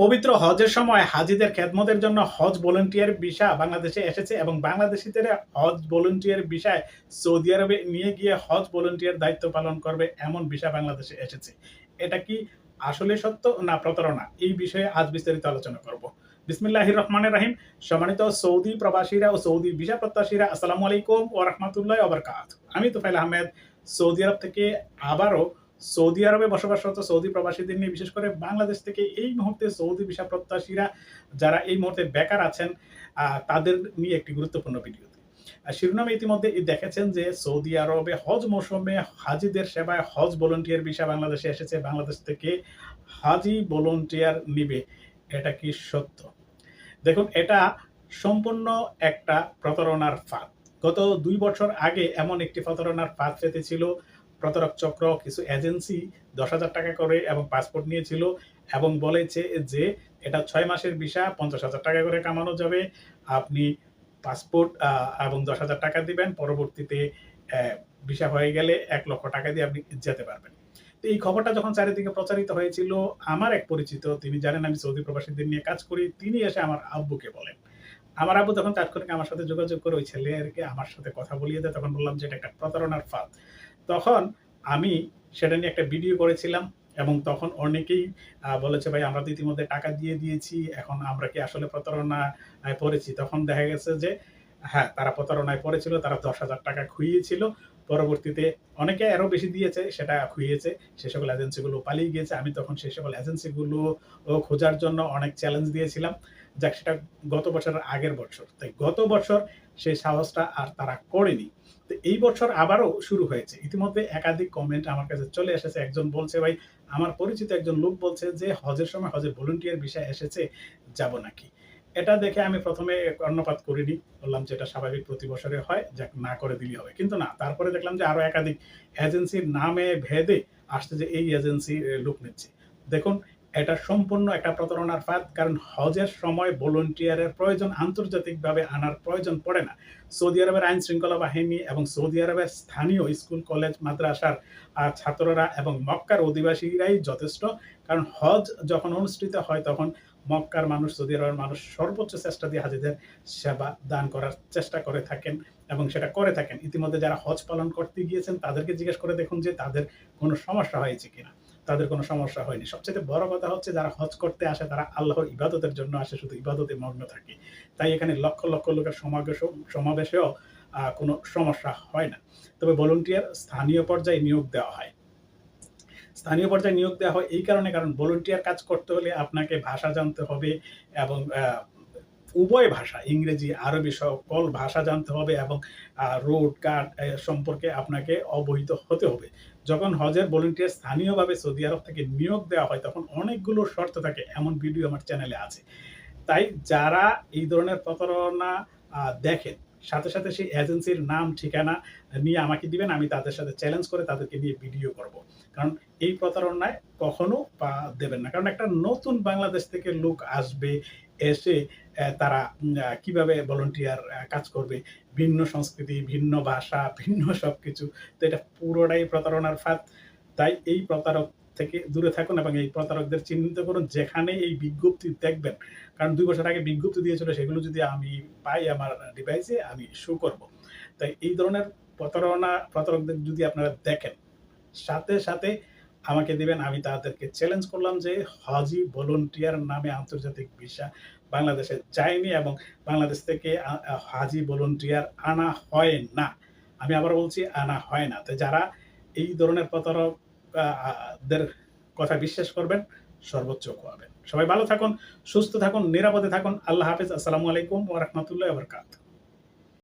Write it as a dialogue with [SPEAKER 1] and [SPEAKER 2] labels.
[SPEAKER 1] পবিত্র হজের সময় হাজিদের খেদমতের জন্য হজ ভলেন্টিয়ার ভিসা বাংলাদেশে এসেছে এবং বাংলাদেশিদের হজ ভলেন্টিয়ার ভিসায় সৌদি আরবে নিয়ে গিয়ে হজ ভলেন্টিয়ার দায়িত্ব পালন করবে এমন ভিসা বাংলাদেশে এসেছে। এটা কি আসলে সত্য না প্রতারণা? এই বিষয়ে আজ বিস্তারিত আলোচনা করব। বিসমিল্লাহির রহমানের রাহিম। সম্মানিত সৌদি প্রবাসীরা ও সৌদি ভিসা প্রত্যাশীরা, আসসালামু আলাইকুম ও রহমতুল্লাহ ওবরকাত আমি তোফাইল আহমেদ। সৌদি আরব থেকে আবারও সৌদি আরবে বসবাসরত সৌদি প্রবাসীদের নিয়ে, বিশেষ করে বাংলাদেশ থেকে এই মুহূর্তে সৌদি ভিসা প্রত্যাশীরা যারা এই মুহূর্তে বেকার আছেন তাদের নিয়ে একটি গুরুত্বপূর্ণ ভিডিও। শিরোনামে ইতিমধ্যে দেখেছেন যে সৌদি আরবে হজ মৌসুমে হাজিদের সেবায় হজ ভলেন্টিয়ার ভিসা বাংলাদেশে এসেছে। বাংলাদেশ থেকে হাজি ভলেন্টিয়ার নিবে। এটা কি সত্য? দেখুন, এটা সম্পূর্ণ একটা প্রতারণার ফাঁদ। গত দুই বছর আগে এমন একটি প্রতারণার ফাঁদ পেতেছিল প্রতারক চক্র, কিছু এজেন্সি দশ হাজার টাকা করে এবং পাসপোর্ট নিয়েছিল এবং বলেছে যে এটা ছয় মাসের ভিসা পঞ্চাশ হাজার টাকা করে কামানো যাবে। আপনি পাসপোর্ট এবং দশ হাজার টাকা দিবেন। পরবর্তীতে ভিসা হয়ে গেলে এক লক্ষ টাকা দিয়ে আপনি যেতে পারবেন। তো এই খবরটা যখন চারিদিকে প্রচারিত হয়েছিল, আমার এক পরিচিত, তিনি জানেন আমি সৌদি প্রবাসীদের নিয়ে কাজ করি, তিনি এসে আমার আব্বুকে বলেন। আমার আব্বু তখন তাৎক্ষণিক আমার সাথে যোগাযোগ করে ওই ছেলেকে, আমার সাথে কথা বলিয়ে দেয়, তখন বললাম যে এটা একটা প্রতারণার ফাঁদ। তখন আমি সেটা নিয়ে একটা ভিডিও করেছিলাম এবং তখন অনেকেই বলেছে, ভাই, আমরা তো ইতিমধ্যে টাকা দিয়ে দিয়েছি, এখন আমরা কি আসলে প্রতারণায় পড়েছি? তখন দেখা গেছে যে হ্যাঁ তারা প্রতারণায় পড়েছিল, তারা দশ হাজার টাকা খুইয়েছিল। পরবর্তীতে অনেকে আরও বেশি দিয়েছে, সেটা খুইয়েছে। সে সকল এজেন্সিগুলো পালিয়ে গিয়েছে। আমি তখন সেই সকল এজেন্সিগুলো খোঁজার জন্য অনেক চ্যালেঞ্জ দিয়েছিলাম। যাক, সেটা গত বছরের আগের বছর। তাই গত বছর সেই সাহসটা আর তারা করেনি। তো এই বছর আবারও শুরু হয়েছে। ইতিমধ্যে একাধিক কমেন্ট আমার কাছে চলে এসেছে। একজন বলছে, ভাই, আমার পরিচিত একজন লোক বলছে যে, হজের সময় হজের ভলেন্টিয়ার বিষয় এসেছে, যাব নাকি? এটা দেখে আমি প্রথমে কর্ণপাত করিনি। বললাম যে, এটা স্বাভাবিক প্রতি বছরে হয়, যাক, না করে দিলেই হবে। কিন্তু না, তারপরে দেখলাম যে আরও একাধিক এজেন্সির নামে ভেদে আসছে যে, এই এজেন্সি লোক নিচ্ছে। দেখুন এটা সম্পূর্ণ একটা প্রতারণার ফাঁদ, কারণ হজের সময় ভলেন্টিয়ারের প্রয়োজন আন্তর্জাতিকভাবে আনার প্রয়োজন পড়ে না। সৌদি আরবের আইন শৃঙ্খলা বাহিনী এবং সৌদি আরবের স্থানীয় স্কুল, কলেজ, মাদ্রাসার ছাত্ররা এবং মক্কার অধিবাসীরাই যথেষ্ট, কারণ হজ যখন অনুষ্ঠিত হয় তখন মক্কার মানুষ, সৌদি আরবের মানুষ সর্বোচ্চ চেষ্টা দিয়ে হাজিদের সেবা দান করার চেষ্টা করে থাকেন এবং সেটা করে থাকেন। ইতিমধ্যে যারা হজ পালন করতে গিয়েছেন তাদেরকে জিজ্ঞেস করে দেখুন যে তাদের কোনো সমস্যা হয়েছে কিনা। তাদের কোনো সমস্যা হয়নি। সবচেয়ে বড় কথা হচ্ছে যারা হজ করতে আসে, তারা আল্লাহর ইবাদতের জন্য আসে, শুধু ইবাদতে মগ্ন থাকে। তাই এখানে লক্ষ লক্ষ লোকের সমাবেশ সমাবেশেও কোনো সমস্যা হয় না। তবে ভলেন্টিয়ার স্থানীয় পর্যায়ে নিয়োগ দেওয়া হয়। স্থানীয় পর্যায়ে নিয়োগ দেওয়া হয় এই কারণে, কারণ ভলেন্টিয়ার কাজ করতে হলে আপনাকে ভাষা জানতে হবে এবং উভয় ভাষা, ইংরেজি, আরবি সকল ভাষা জানতে হবে এবং রোড কার্ড সম্পর্কে আপনাকে অবহিত হতে হবে। যখন হজের ভলেন্টিয়ার স্থানীয়ভাবে সৌদি আরব থেকে নিয়োগ দেওয়া হয়, তখন অনেকগুলো শর্ত থাকে, এমন ভিডিও আমার চ্যানেলে আছে। তাই যারা এই ধরনের প্রতারণা দেখেন, সাথে সাথে সেই এজেন্সির নাম, ঠিকানা নিয়ে আমাকে দিবেন, আমি তাদের সাথে চ্যালেঞ্জ করে তাদেরকে নিয়ে ভিডিও করব। কারণ এই প্রতারণায় কখনো পা দেবেন না। কারণ একটা নতুন বাংলাদেশ থেকে লোক আসবে, এসে তারা কীভাবে ভলেন্টিয়ার কাজ করবে? ভিন্ন সংস্কৃতি, ভিন্ন ভাষা, ভিন্ন সব কিছু তো এটা পুরোটাই প্রতারণার ফাঁদ। তাই এই প্রতারক থেকে দূরে থাকুন এবং এই প্রতারকদের চিহ্নিত করুন যেখানে এই বিজ্ঞপ্তি দেখবেন। কারণ দুই বছর আগে বিজ্ঞপ্তি দিয়েছিল, সেগুলো যদি আমি পাই আমার ডিভাইসে আমি শো করব। তাই এই ধরনের প্রতারণা, প্রতারকদের যদি আপনারা দেখেন, সাথে সাথে আমাকে দিবেন। আমি তাদেরকে চ্যালেঞ্জ করলাম যে হজি ভলেন্টিয়ার নামে আন্তর্জাতিক ভিসা বাংলাদেশে যায়নি এবং বাংলাদেশ থেকে হাজি ভলেন্টিয়ার আনা হয় না। আমি আবার বলছি, আনা হয় না। তো যারা এই ধরনের প্রতারক, আ- আ- দের কথা বিশ্বাস করবেন, সর্বোচ্চ খোয়াবেন সবাই ভালো থাকুন, সুস্থ থাকুন, নিরাপদে থাকুন। আল্লাহ হাফিজ। আসসালামু আলাইকুম ওয়া রাহমাতুল্লাহি ওয়া বারাকাতুহু।